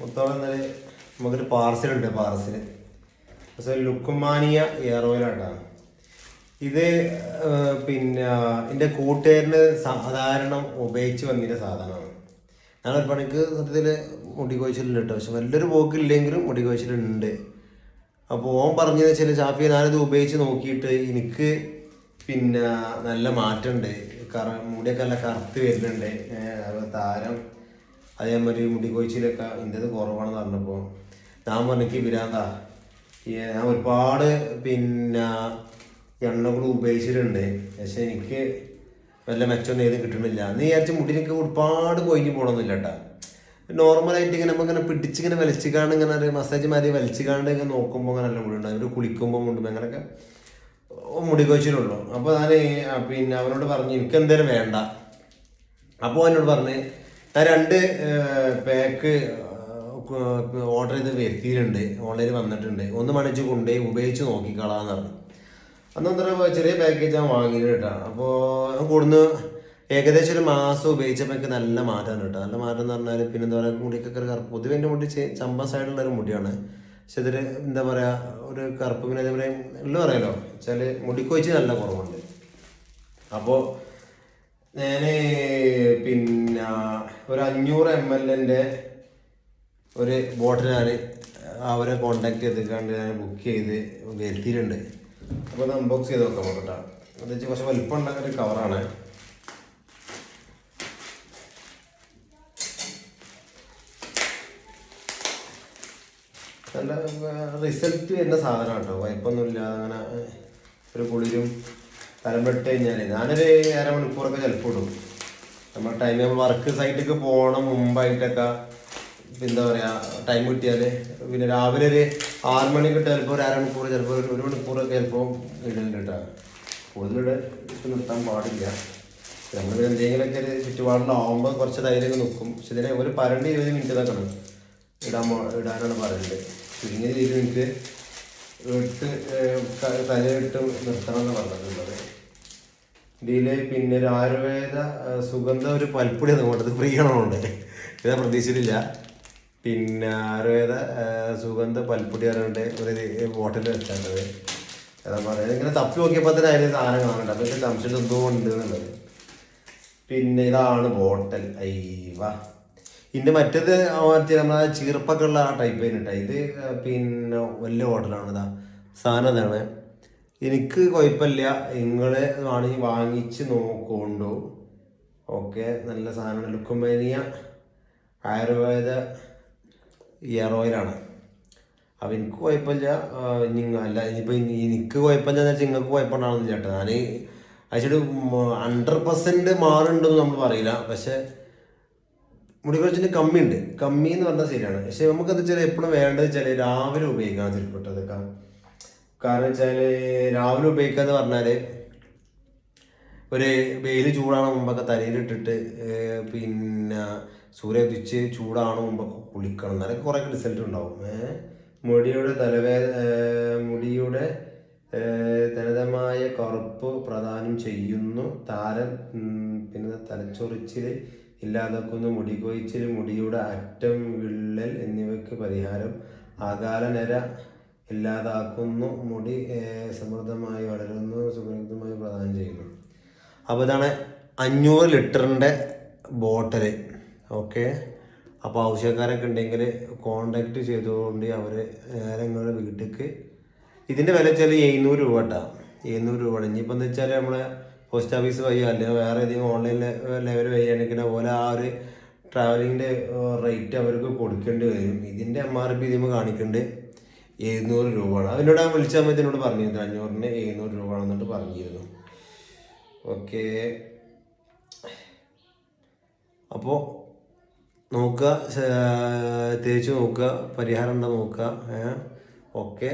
മൊത്തം ഇന്നലെ നമുക്കൊരു പാർസലുണ്ട് പാർസൽ പക്ഷേ ലുക്കുമാനിയ എയർ ഓയിലാണ് ഇത് പിന്നെ എന്റെ കൂട്ടുകാരന് സാധാരണ ഉപയോഗിച്ച് വന്നിട്ട് സാധനമാണ്. ഞാൻ ഒരു പണിക്ക് സത്യത്തിൽ മുടി കൊഴിച്ചിലുണ്ട് കേട്ടോ. പക്ഷെ വലിയൊരു പോക്കില്ലെങ്കിലും മുടി കോഴിച്ചിലുണ്ട്. അപ്പോൾ ഓൻ പറഞ്ഞതെന്ന് വെച്ചാൽ ഷാഫി ഞാനിത് ഉപയോഗിച്ച് നോക്കിയിട്ട് എനിക്ക് പിന്നെ നല്ല മാറ്റമുണ്ട് കറ മുടിയൊക്കെ നല്ല കറുത്ത് വരുന്നുണ്ട്. താരം അതേമാതിരി മുടി കൊഴിച്ചിലൊക്കെ ഇന്നത് കുറവാണെന്ന് പറഞ്ഞപ്പോൾ ഞാൻ പറഞ്ഞെനിക്ക് വിരാന്താ ഞാൻ ഒരുപാട് പിന്നെ എണ്ണകൾ ഉപയോഗിച്ചിട്ടുണ്ട്. പക്ഷെ എനിക്ക് വല്ല മെച്ചമൊന്നും ഏതും കിട്ടണില്ല എന്ന് വിചാരിച്ച മുടിനൊക്കെ ഒരുപാട് കൊയിഞ്ഞു പോകണമെന്നില്ല കേട്ടോ. നോർമലായിട്ട് ഇങ്ങനെ നമ്മൾ ഇങ്ങനെ പിടിച്ചിങ്ങനെ വലിച്ചുകാണ്ട് ഇങ്ങനെ മസാജ് മാതിരി വലിച്ചുകാണ്ട് ഇങ്ങനെ നോക്കുമ്പോൾ അങ്ങനെ നല്ല മുടി ഉണ്ടാകും കുളിക്കുമ്പോൾ മുണ്ടുമ്പോൾ അങ്ങനെയൊക്കെ മുടി കൊഴിച്ചിലുള്ളൂ അപ്പോൾ ഞാൻ പിന്നെ അവനോട് പറഞ്ഞു എനിക്ക് എന്തേലും വേണ്ട. അപ്പോൾ എന്നോട് പറഞ്ഞ് ഞാൻ രണ്ട് പാക്ക് ഓർഡർ ചെയ്ത് വരുത്തിയിട്ടുണ്ട്. ഓൺലൈനിൽ വന്നിട്ടുണ്ട്. ഒന്ന് മണിച്ച് കൊണ്ടുപോയി ഉപയോഗിച്ച് നോക്കിക്കളാന്ന് പറഞ്ഞു. അന്ന് ചെറിയ പാക്കേജ് ഞാൻ വാങ്ങിയിട്ട് കേട്ടോ. അപ്പോൾ ഞാൻ കൂടുന്ന് ഏകദേശം ഒരു മാസം ഉപയോഗിച്ചപ്പോൾ എനിക്ക് നല്ല മാറ്റമാണ് കേട്ടോ. നല്ല മാറ്റം എന്ന് പറഞ്ഞാൽ പിന്നെ എന്താ പറയുക മുടിക്കൊക്കെ ഒരു കറുപ്പ് പൊതുവെ എന്റെ മുടി ചമ്പ സൈഡുള്ള ഒരു മുടിയാണ്. പക്ഷെ ഇതിൽ എന്താ പറയുക ഒരു കറുപ്പ് പിന്നെ അതേപോലെ എല്ലാം പറയാലോ വെച്ചാൽ മുടിക്കൊഴിച്ച് നല്ല കുറവുണ്ട്. അപ്പോൾ ഞാൻ പിന്നെ ഒരു അഞ്ഞൂറ് എം എല്ലിന്റെ ഒരു ബോട്ടിൽ അവരെ കോണ്ടാക്ട് ചെയ്തിട്ടാണ്ട് ഞാൻ ബുക്ക് ചെയ്ത് വരുത്തിയിട്ടുണ്ട് അപ്പോൾ അത് അൺബോക്സ് ചെയ്ത് നോക്കാം കേട്ടോ അത് വെച്ച് കുറച്ച് വലിപ്പം ഉണ്ടാക്കുന്ന ഒരു കവറാണ് നല്ല റിസൾട്ട് വരുന്ന സാധനമാണ് കേട്ടോ വൈപ്പൊന്നുമില്ലാതെ അങ്ങനെ ഒരു കുളിരും തലമിട്ട് കഴിഞ്ഞാൽ ഞാനൊരു അരമണിക്കൂറൊക്കെ ചിലപ്പോൾ ഇടും. നമ്മൾ ടൈം വർക്ക് സൈറ്റിലേക്ക് പോകണ മുമ്പായിട്ടൊക്കെ എന്താ പറയുക ടൈം കിട്ടിയാൽ പിന്നെ രാവിലെ ഒരു ആറ് മണിക്ക് ചിലപ്പോൾ ഒരു അരമണിക്കൂർ ചിലപ്പോൾ ഒരു ഒരു മണിക്കൂറൊക്കെ ചിലപ്പോൾ ഇടുന്നുണ്ട് കേട്ടോ കൂടുതലിടെ ഇട്ട് നിർത്താൻ പാടില്ല. നമ്മൾ എന്തെങ്കിലുമൊക്കെ ഒരു ചുറ്റുപാടിലാവുമ്പോൾ കുറച്ച് ധൈര്യം നിൽക്കും പക്ഷെ ഇതിനെ ഒരു പരണ്ട് ഇരുപത് മിനിറ്റ് ഇതാക്കണം ഇടാൻ ഇടാനാണ് പറയുന്നത് ചുരുങ്ങിയ ഇരുപത് മിനിറ്റ് ഇട്ട് തലയിട്ട് നിർത്തണം എന്ന് പറഞ്ഞിട്ടുള്ളത്. ഇതിൽ പിന്നെ ഒരു ആയുർവേദ സുഗന്ധ ഒരു പൽപ്പൊടി കൊണ്ടത് ഫ്രീ ആണോണ്ട് ഇതാ പ്രതീക്ഷിച്ചിട്ടില്ല. പിന്നെ ആയുർവേദ സുഗന്ധ പൽപ്പൊടി പറഞ്ഞിട്ട് ഒരു ബോട്ടിൽ വെച്ചാണ്ടത് അതാ പറയുന്നത്. ഇങ്ങനെ തപ്പി നോക്കിയപ്പോൾ തന്നെ അതിന് സാധനം കാണുന്നുണ്ട്. അപ്പോൾ എനിക്ക് സംശയം എന്തോ ഉണ്ട് എന്നുള്ളത്. പിന്നെ ഇതാണ് ബോട്ടൽ അയ്യവ ഇതിന്റെ മറ്റേത് മറ്റേ നമ്മളെ ചീർപ്പൊക്കെ ഉള്ള ആ ടൈപ്പ് തന്നെ ഇത് പിന്നെ വലിയ ഹോട്ടലാണ് ഇതാ. സാധനം ഇതാണ് എനിക്ക് കുഴപ്പമില്ല നിങ്ങൾ വേണമെങ്കിൽ വാങ്ങിച്ച് നോക്കുകൊണ്ടു ഓക്കെ നല്ല സാധനമാണ് ലുക്കുമ്പനിയ ആയുർവേദ ഇയർ ഓയിലാണ് അപ്പം എനിക്ക് കുഴപ്പമില്ല നിങ്ങൾ അല്ല ഇനിയിപ്പോൾ എനിക്ക് കുഴപ്പമില്ല എന്ന് വെച്ചാൽ നിങ്ങൾക്ക് കുഴപ്പമുണ്ടാവുന്നില്ല ചേട്ടാ ഞാൻ അയച്ചിട്ട് ഹൺഡ്രഡ് പെർസെന്റ് മാറുണ്ടെന്ന് നമ്മൾ പറയില്ല. പക്ഷേ മുടി കുറച്ചിട്ട് കമ്മിയുണ്ട്. കമ്മി എന്ന് പറഞ്ഞാൽ ശരിയാണ്. പക്ഷെ നമുക്കത് ചില എപ്പോഴും വേണ്ടത് ചില രാവിലെ ഉപയോഗിക്കാൻ ചിലപ്പെട്ടതൊക്കെ കാരണം വെച്ചാൽ രാവിലെ ഉപയോഗിക്കുക എന്ന് പറഞ്ഞാൽ ഒരു വെയിൽ ചൂടാണ് മുമ്പൊക്കെ തലയിലിട്ടിട്ട് പിന്നെ സൂര്യ ഉദിച്ച് ചൂടാണ് മുമ്പൊക്കെ കുളിക്കണം. എന്നാലൊക്കെ കുറേ റിസൾട്ട് ഉണ്ടാവും. മുടിയുടെ തലവേ മുടിയുടെ തനതമായ കറുപ്പ് പ്രദാനം ചെയ്യുന്നു. താരം പിന്നെ തലച്ചൊറിച്ചിൽ ഇല്ലാതാക്കുന്നു. മുടി കൊയിച്ചിൽ മുടിയുടെ അറ്റം വിള്ളൽ എന്നിവയ്ക്ക് പരിഹാരം അകാലനര ഇല്ലാതാക്കുന്നു. മുടി സമൃദ്ധമായി വളരുന്നു. സുഗന്ധമായി പ്രദാനം ചെയ്യുന്നു. അപ്പോൾ ഇതാണ് അഞ്ഞൂറ് ലിറ്ററിന്റെ ബോട്ടിൽ ഓക്കെ? അപ്പോൾ ആവശ്യക്കാരൊക്കെ ഉണ്ടെങ്കിൽ കോണ്ടാക്ട് ചെയ്തുകൊണ്ട് അവർ നിങ്ങളുടെ വീട്ടിലേക്ക് ഇതിന്റെ വില വെച്ചാൽ എഴുന്നൂറ് രൂപ കേട്ടോ. എഴുന്നൂറ് രൂപ ഇനിയിപ്പോൾ എന്ന് വെച്ചാൽ നമ്മളെ പോസ്റ്റ് ഓഫീസ് വഴി അല്ലെങ്കിൽ വേറെ ഏതെങ്കിലും ഓൺലൈൻ ലെവൽ വഴിയാണെങ്കിൽ അതുപോലെ ആ ഒരു ട്രാവലിങ്ങിന്റെ റേറ്റ് അവർക്ക് കൊടുക്കേണ്ടി വരും. ഇതിന്റെ എം ആർ പി ഇതിന് കാണിക്കുന്നുണ്ട് എഴുന്നൂറ് രൂപയാണ്. അതിനോട് ഞാൻ വിളിച്ച സമയത്ത് എന്നോട് പറഞ്ഞിരുന്നു അഞ്ഞൂറിന് എഴുന്നൂറ് രൂപ ആണെന്നിട്ട് പറഞ്ഞിരുന്നു. ഓക്കെ. അപ്പോൾ നോക്കുക തേച്ച് നോക്കുക പരിഹാരം ഉണ്ടോ നോക്കുക ഓക്കെ.